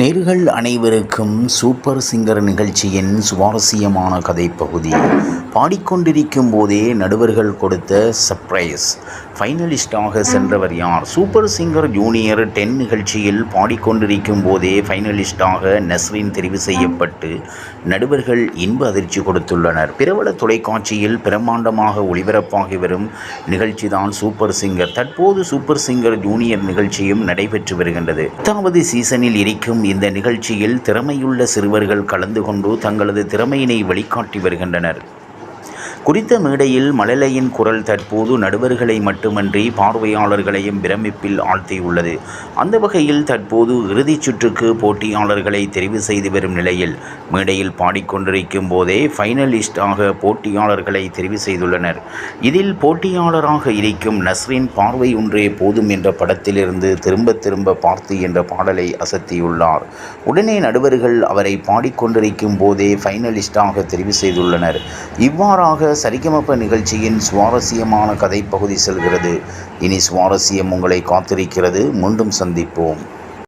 நேர்கள் அனைவருக்கும் super singer நிகழ்ச்சியின் சுவாரஸ்யமான கதைப்பகுதி. பாடிக்கொண்டிருக்கும் போதே நடுவர்கள் கொடுத்த சர்ப்ரைஸ் ஃபைனலிஸ்டாக சென்றவர் யார்? சூப்பர் சிங்கர் ஜூனியர் டென் நிகழ்ச்சியில் பாடிக்கொண்டிருக்கும் போதே ஃபைனலிஸ்டாக நஸ்ரின் தெரிவு செய்யப்பட்டு நடுவர்கள் இன்ப அதிர்ச்சி கொடுத்துள்ளனர். பிரபல தொலைக்காட்சியில் பிரம்மாண்டமாக ஒளிபரப்பாகி வரும் நிகழ்ச்சிதான் சூப்பர் சிங்கர். தற்போது சூப்பர் சிங்கர் ஜூனியர் நிகழ்ச்சியும் நடைபெற்று வருகின்றது. பத்தாவது சீசனில் இருக்கும் இந்த நிகழ்ச்சியில் திறமையுள்ள சிறுவர்கள் கலந்து கொண்டு தங்களது திறமையினை வெளிக்காட்டி வருகின்றனர். குறித்த மேடையில் மழலையின் குரல் தற்போது நடுவர்களை மட்டுமன்றி பார்வையாளர்களையும் பிரமிப்பில் ஆழ்த்தியுள்ளது. அந்த வகையில் தற்போது இறுதிச் சுற்றுக்கு போட்டியாளர்களை தெரிவு செய்து வரும் நிலையில் மேடையில் பாடிக்கொண்டிருக்கும் போதே ஃபைனலிஸ்டாக போட்டியாளர்களை தெரிவு செய்துள்ளனர். இதில் போட்டியாளராக இருக்கும் நஸ்ரின் பார்வை ஒன்றே போதும் என்ற படத்திலிருந்து திரும்ப திரும்ப பார்த்து என்ற பாடலை அசத்தியுள்ளார். உடனே நடுவர்கள் அவரை பாடிக்கொண்டிருக்கும் போதே ஃபைனலிஸ்டாக தெரிவு செய்துள்ளனர். இவ்வாறாக சரிகமப்ப நிகழ்ச்சியின் சுவாரஸ்யமான கதைப்பகுதி செல்கிறது. இனி சுவாரஸ்யம் உங்களை காத்திருக்கிறது. மீண்டும் சந்திப்போம்.